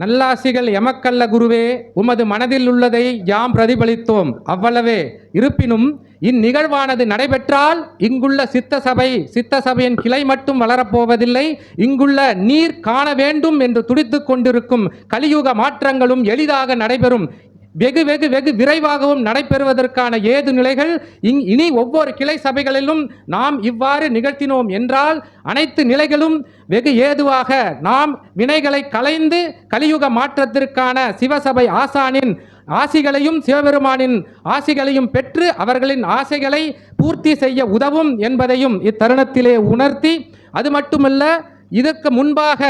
நல்லாசிகள் எமக்கல்ல குருவே உமது மனதில் உள்ளதை யாம் பிரதிபலித்தோம். அவ்வளவே. இருப்பினும் இந்நிகழ்வானது நடைபெற்றால் இங்குள்ள சித்த சபை சித்த சபையின் கிளை மட்டும் வளரப்போவதில்லை. இங்குள்ள நீர் காண வேண்டும் என்று துடித்து கொண்டிருக்கும் கலியுக மாற்றங்களும் எளிதாக நடைபெறும். வெகு வெகு வெகு விரைவாகவும் நடைபெறுவதற்கான ஏது நிலைகள்? இங் இனி ஒவ்வொரு கிளை சபைகளிலும் நாம் இவ்வாறு நிகழ்த்தினோம் என்றால் அனைத்து நிலைகளும் வெகு ஏதுவாக நாம் வினைகளை கலைந்து கலியுக மாற்றத்திற்கான சிவசபை ஆசானின் ஆசிகளையும் சிவபெருமானின் ஆசிகளையும் பெற்று அவர்களின் ஆசைகளை பூர்த்தி செய்ய உதவும் என்பதையும் இத்தருணத்திலே உணர்த்தி அது மட்டுமல்ல இதற்கு முன்பாக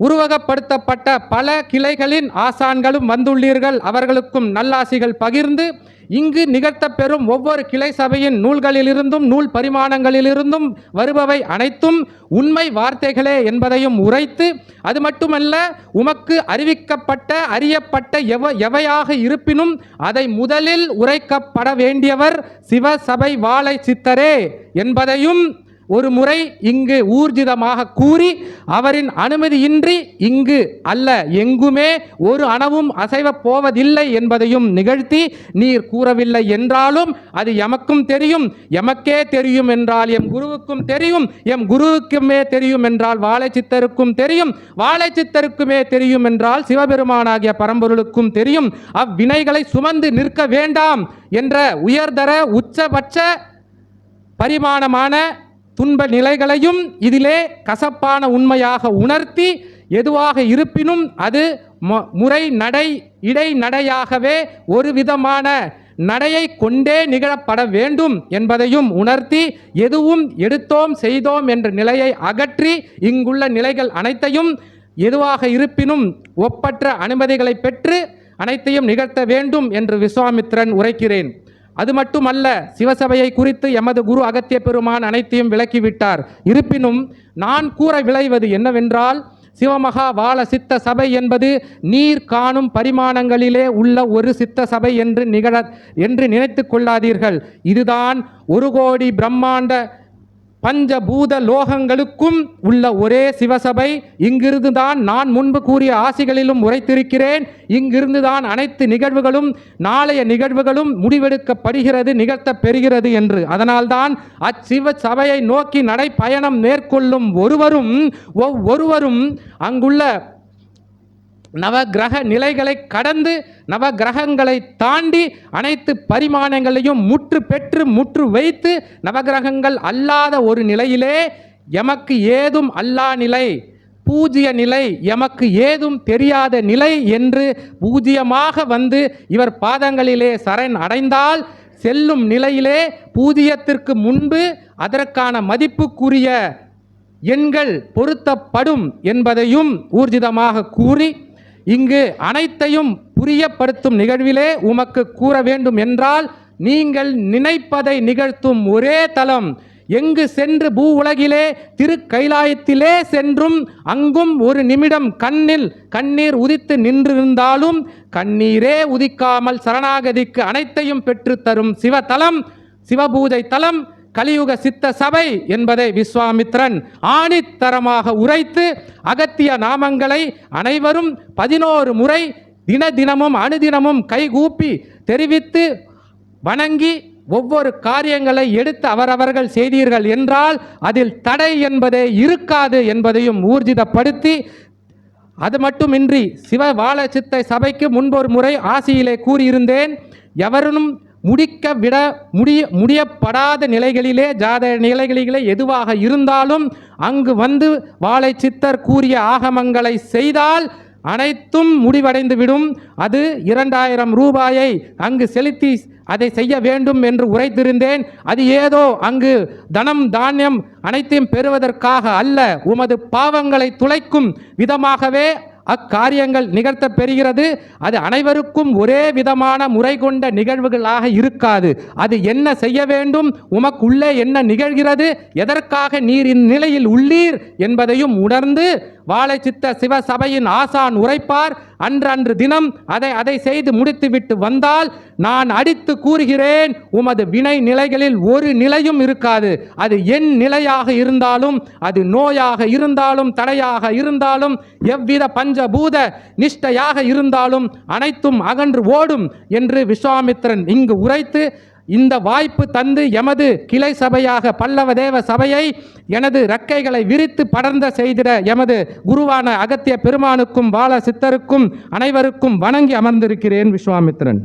உருவகப்படுத்தப்பட்ட பல கிளைகளின் ஆசான்களும் வந்துள்ளீர்கள். அவர்களுக்கும் நல்லாசிகள் பகிர்ந்து இங்கு நிகழ்த்தப்பெறும் ஒவ்வொரு கிளை சபையின் நூல்களிலிருந்தும் நூல் பரிமாணங்களிலிருந்தும் வருபவை அனைத்தும் உண்மை வார்த்தைகளே என்பதையும் உரைத்து அது மட்டுமல்ல உமக்கு அறிவிக்கப்பட்ட அறியப்பட்ட எவ எவையாக இருப்பினும் அதை முதலில் உரைக்கப்பட வேண்டியவர் சிவசபை வாழை சித்தரே என்பதையும் ஒரு முறை இங்கு ஊர்ஜிதமாக கூறி அவரின் அனுமதியின்றி இங்கு அல்ல எங்குமே ஒரு அணவும் அசைவப் போவதில்லை என்பதையும் நிகழ்த்தி நீர் கூறவில்லை என்றாலும் அது எமக்கும் தெரியும் எமக்கே தெரியும் என்றால் எம் குருவுக்கும் தெரியும் எம் குருவுக்குமே தெரியும் என்றால் வாழைச்சித்தருக்கும் தெரியும் வாழைச்சித்தருக்குமே தெரியும் என்றால் சிவபெருமானாகிய பரம்பொருளுக்கும் தெரியும் அவ்வினைகளை சுமந்து நிற்க வேண்டாம் என்ற உயர்தர உச்சபட்ச பரிமாணமான துன்ப நிலைகளையும் இதிலே கசப்பான உண்மையாக உணர்த்தி எதுவாக இருப்பினும் அது முறை நடை இடைநடையாகவே ஒரு விதமான நடையை கொண்டே நிகழப்பட வேண்டும் என்பதையும் உணர்த்தி எதுவும் எடுத்தோம் செய்தோம் என்ற நிலையை அகற்றி இங்குள்ள நிலைகள் அனைத்தையும் எதுவாக இருப்பினும் ஒப்பற்ற அனுமதிகளை பெற்று அனைத்தையும் நிகழ்த்த வேண்டும் என்று விஸ்வாமித்திரன் உரைக்கிறேன். அது மட்டுமல்ல சிவசபையை குறித்து எமது குரு அகத்திய பெருமான் அனைத்தையும் விளக்கிவிட்டார் இருப்பினும் நான் கூற விளைவது என்னவென்றால் சிவமகா வாழ சித்த சபை என்பது நீர் காணும் பரிமாணங்களிலே உள்ள ஒரு சித்த சபை என்று நிகழ என்று நினைத்து கொள்ளாதீர்கள். இதுதான் ஒரு கோடி பிரம்மாண்ட பஞ்சபூத லோகங்களுக்கும் உள்ள ஒரே சிவசபை. இங்கிருந்து தான் நான் முன்பு கூறிய ஆசிகளிலும் உரைத்திருக்கிறேன். இங்கிருந்து தான் அனைத்து நிகழ்வுகளும் நாளைய நிகழ்வுகளும் முடிவெடுக்கப்படுகிறது நிகழ்த்த பெறுகிறது என்று. அதனால்தான் அச்சிவ சபையை நோக்கி நடைப்பயணம் மேற்கொள்ளும் ஒருவரும் ஒவ்வொருவரும் அங்குள்ள நவகிரக நிலைகளை கடந்து நவக்கிரகங்களை தாண்டி அனைத்து பரிமாணங்களையும் முற்று பெற்று முற்று வைத்து நவக்கிரகங்கள் அல்லாத ஒரு நிலையிலே எமக்கு ஏதும் அல்லா நிலை பூஜ்ய நிலை எமக்கு ஏதும் தெரியாத நிலை என்று பூஜ்யமாக வந்து இவர் பாதங்களிலே சரண் அடைந்தால் செல்லும் நிலையிலே பூஜ்யத்திற்கு முன்பு அதற்கான மதிப்புக்குரிய எண்கள் பொருத்தப்படும் என்பதையும் ஊர்ஜிதமாக கூறி இங்கு அனைத்தையும் புரியப்படுத்தும் நிகழ்விலே உமக்கு கூற வேண்டும் என்றால் நீங்கள் நினைப்பதை நிகழ்த்தும் ஒரே தலம். எங்கு சென்று பூ உலகிலே திருக்கைலாயத்திலே சென்றும் அங்கும் ஒரு நிமிடம் கண்ணில் கண்ணீர் உதித்து நின்றிருந்தாலும் கண்ணீரே உதிக்காமல் சரணாகதிக்கு அனைத்தையும் பெற்று தரும் சிவதலம் சிவபூஜை தலம் கலியுக சித்த சபை என்பதை விஸ்வாமித்ரன் ஆணித்தரமாக உரைத்து அகத்திய நாமங்களை அனைவரும் பதினோரு முறை தின தினமும் அணுதினமும் கைகூப்பி தெரிவித்து வணங்கி ஒவ்வொரு காரியங்களை எடுத்து அவரவர்கள் செய்தீர்கள் என்றால் அதில் தடை என்பதே இருக்காது என்பதையும் ஊர்ஜிதப்படுத்தி அது மட்டுமின்றி சிவ வாழ சித்த சபைக்கு முன்பொரு முறை ஆசியிலே கூறியிருந்தேன் எவரும் முடிக்க விட முடிய முடியப்படாத நிலைகளிலே ஜாத நிலைகளிலே எதுவாக இருந்தாலும் அங்கு வந்து வாழை சித்தர் கூறிய ஆகமங்களை செய்தால் அனைத்தும் முடிவடைந்துவிடும். அது இரண்டாயிரம் ரூபாயை அங்கு செலுத்தி அதை செய்ய வேண்டும் என்று உரைத்திருந்தேன். அது ஏதோ அங்கு தனம் தானியம் அனைத்தையும் பெறுவதற்காக அல்ல. உமது பாவங்களை துளைக்கும் விதமாகவே அக்காரியங்கள் நிகழ்த்தப் பெறுகிறது அது அனைவருக்கும் ஒரே விதமான முறை கொண்ட நிகழ்வுகளாக இருக்காது. அது என்ன செய்ய வேண்டும்? உமக்குள்ளே என்ன நிகழ்கிறது? எதற்காக நீர் இந்நிலையில் உள்ளீர் என்பதையும் உணர்ந்து வாழை சித்த சிவசபையின் ஆசான் உரைப்பார். அன்று அன்று தினம் அதை அதை செய்து முடித்துவிட்டு வந்தால் நான் அடித்து கூறுகிறேன் உமது வினை நிலைகளில் ஒரு நிலையும் இருக்காது. அது என் நிலையாக இருந்தாலும் அது நோயாக இருந்தாலும் தடையாக இருந்தாலும் எவ்வித பஞ்சபூத நிஷ்டையாக இருந்தாலும் அனைத்தும் அகன்று ஓடும் என்று விஸ்வாமித்திரன் இங்கு உரைத்து இந்த வாய்ப்பு தந்து எமது கிளை சபையாக பல்லவ தேவ சபையை எனது ரக்கைகளை விரித்து படர்ந்த செய்திட எமது குருவான அகத்திய பெருமானுக்கும் பால சித்தருக்கும் அனைவருக்கும் வணங்கி அமர்ந்திருக்கிறேன் விஸ்வாமித்திரன்.